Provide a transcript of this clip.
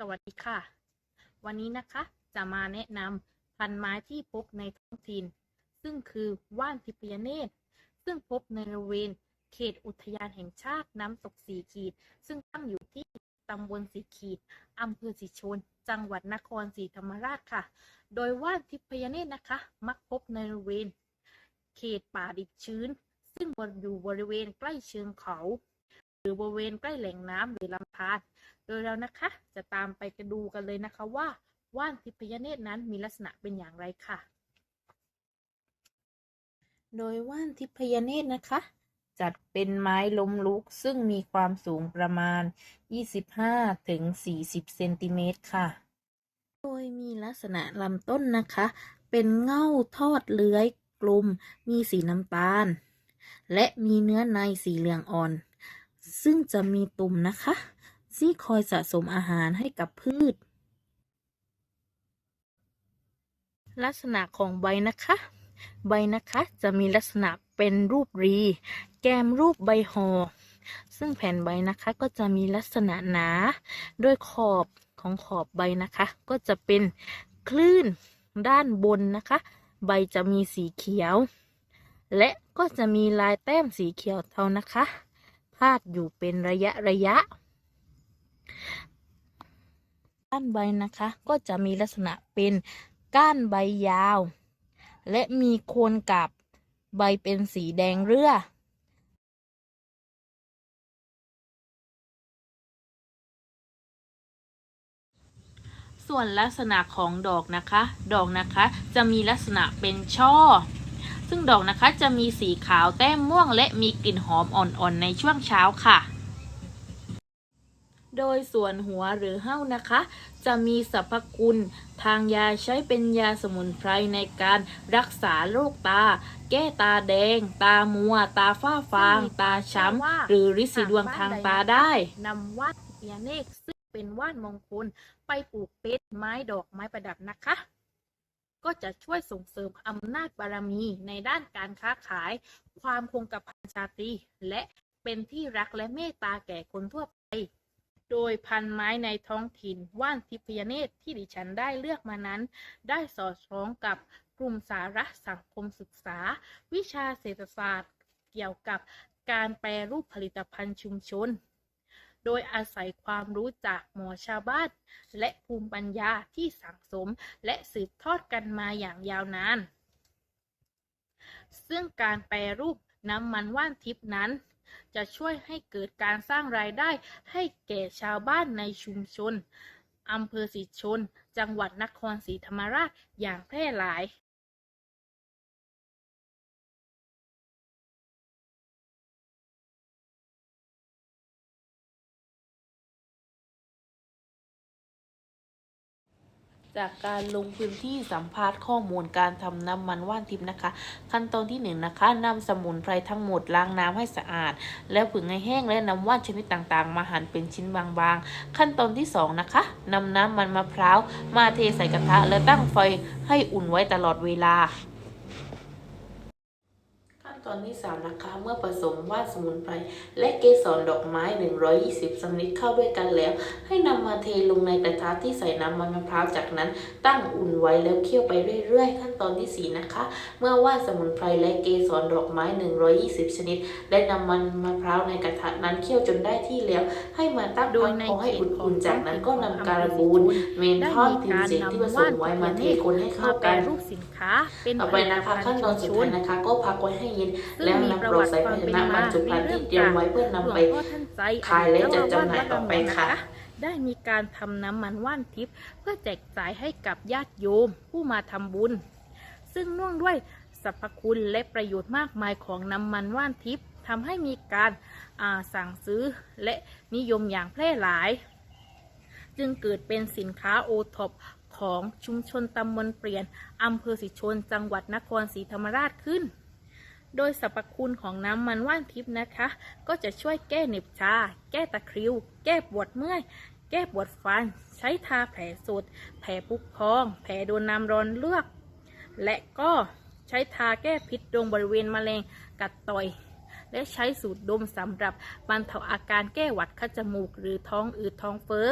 สวัสดีค่ะ วันนี้นะคะจะมาแนะนำพันธุ์ไม้ที่พบในท้องถิ่น ซึ่งคือว่านทิพยเนตรซึ่งพบในบริเวณเขตอุทยานแห่งชาติน้ำตกสีขีด ซึ่งตั้งอยู่ที่ตำบลสีขีดอำเภอสีชน จังหวัดนครศรีธรรมราชค่ะ โดยว่านทิพยเนตรนะคะ มักพบในบริเวณ เขตป่าดิบชื้น ซึ่งอยู่บริเวณใกล้เชิงเขา รือบริเวณใกล้แหล่งน้ำหรือลำธารโดยเรานะคะจะตามไปกันดูกันเลยนะคะว่าว่านทิพยเนตรนั้นมีลักษณะเป็นอย่างไรค่ะ โดยว่านทิพยเนตรนะคะ จัดเป็นไม้ล้มลุกซึ่งมีความสูงประมาณ 25ถึง40เซนติเมตรค่ะ โดยมีลักษณะลำต้นนะคะ เป็นเง่าทอดเลื้อยกลม มีสีน้ำตาล และมีเนื้อในสีเหลืองอ่อน ซึ่งจะมีตุ่มนะคะที่คอยสะสมอาหารให้กับพืช ลักษณะของใบนะคะ ใบนะคะจะมีลักษณะเป็นรูปรี แกมรูปใบหอ่อซึ่งแผ่นใบนะคะก็จะมีลักษณะหนาโดยขอบของขอบใบนะคะ ก็จะเป็นคลื่นด้านบนนะคะ ใบจะมีสีเขียว และก็จะมีลายแต้มสีเขียวเทานะคะ พาดอยู่เป็นระยะระยะก้านใบนะคะ ก็จะมีลักษณะเป็นก้านใบยาว และมีโคนกับใบเป็นสีแดงเรือส่วนลักษณะของดอกนะคะ ดอกนะคะจะมีลักษณะเป็นช่อ ซึ่งดอกนะคะจะมีสีขาวแต้มม่วงและมีกลิ่นหอมอ่อนๆในช่วงเช้าค่ะ โดยส่วนหัวหรือเห้านะคะ จะมีสรรพคุณทางยาใช้เป็นยาสมุนไพรในการรักษาโรคตา แก้ตาแดง ตามัว ตาฝ้าฟาง ตาช้ำ หรือริดสีดวงทางตาได้นำว่านเปียเนกซึ่งเป็นว่านมงคลไปปลูกเป็นไม้ดอกไม้ประดับนะคะ ก็จะช่วยส่งเสริมอำนาจบารมีในด้านการค้าขาย ความคงกระพันชาตรีและเป็นที่รักและเมตตาแก่คนทั่วไป โดยพันไม้ในท้องถิ่นว่านทิพยเนตรที่ดิฉันได้เลือกมานั้น ได้สอดคล้องกับกลุ่มสาระสังคมศึกษา วิชาเศรษฐศาสตร์ เกี่ยวกับการแปรรูปผลิตภัณฑ์ชุมชน โดยอาศัยความรู้จากหมอชาวบ้านและภูมิปัญญาที่สังสมและสืบทอดกันมาอย่างยาวนาน ซึ่งการแปรรูปน้ำมันว่านทิพนั้น จะช่วยให้เกิดการสร้างรายได้ให้แก่ชาวบ้านในชุมชนอำเภอศรีชน จังหวัดนครศรีธรรมราชอย่างแพร่หลาย จากการลงพื้นที่สัมภาษณ์ข้อมูลการทำน้ำมันว่านทิพย์นะคะ ขั้นตอนที่หนึ่งนะคะนำสมุนไพรทั้งหมดล้างน้ำให้สะอาด แล้วผึ่งให้แห้งและนำว่านชนิดต่างๆ มาหั่นเป็นชิ้นบางๆ ขั้นตอนที่สองนะคะนำน้ำมันมะพร้าว มาเทใส่กระทะ และตั้งไฟให้อุ่นไว้ตลอดเวลา ตอนที่3นะคะ เมื่อผสมว่านสมุนไพรและเกสรดอกไม้ 120สำลิดเข้าด้วยกันแล้ว ให้นำมาเทลงในกระทะที่ใส่น้ำมันมะพร้าวจากนั้น ตั้งอุ่นไว้แล้วเคี่ยวไปเรื่อยๆ ขั้นตอนที่ 4 นะคะ เมื่อว่านสมุนไพรและเกสรดอกไม้ 120 ชนิด ได้นำมันมะพร้าวในกระทะนั้นเคี่ยวจนได้ที่แล้ว ให้มาตั้งโดพัยกในพอให้เขตขออุ่งนๆจากนั้นก็นำท้องถิ่นการของอำเภอบูนศรีชนเมนได้ทอดมีพิมการพ์เสียงที่ผนำสว่านมไว้ทิพมายเทเนตรคนให้เข้ามาแปรกันรูปสินค้าเป็นต่อไปนะคะขั้นตอนสุดท้ายนะคะ ก็พักไว้ให้เย็นซึ่งแล้วมีนำประกรอวักติใส่ควาภามชเป็นนะบรมารจุภัณฑ์ที่เตรียมไว้เพื่อนำไปหลวงพ่อท่านใจขายและจัดจำหน่ายต่อไปค่ะได้มีการทำน้ำมันว่านทิพย์เพื่อแจกจ่ายให้กับญาติโยมผู้มาทำบุญ ซึ่งเนื่องด้วยสรรพคุณและประโยชน์มากมายของน้ำมันว่านทิพย์ทำให้มีการอ่าสั่งซื้อและนิยมอย่างแพร่หลาย จึงเกิดเป็นสินค้าโอท็อปของชุมชนตำบลเปลี่ยนอำเภอศรีชน จังหวัดนครศรีธรรมราชขึ้น โดยสรรพคุณของน้ำมันว่านทิพย์นะคะ ก็จะช่วยแก้เหน็บชา แก้ตะคริว แก้ปวดเมื่อย แก้ปวดฟัน ใช้ทาแผลสดแผลปุกพอง แผลโดนน้ำร้อนเลือกและก็ใช้ทาแก้พิษตรงบริเวณมะเร็งกัดต่อย และใช้สูตรดมสำหรับบรรเทาอาการแก้หวัดคัดจมูกหรือท้องอืดท้องเฟ้อ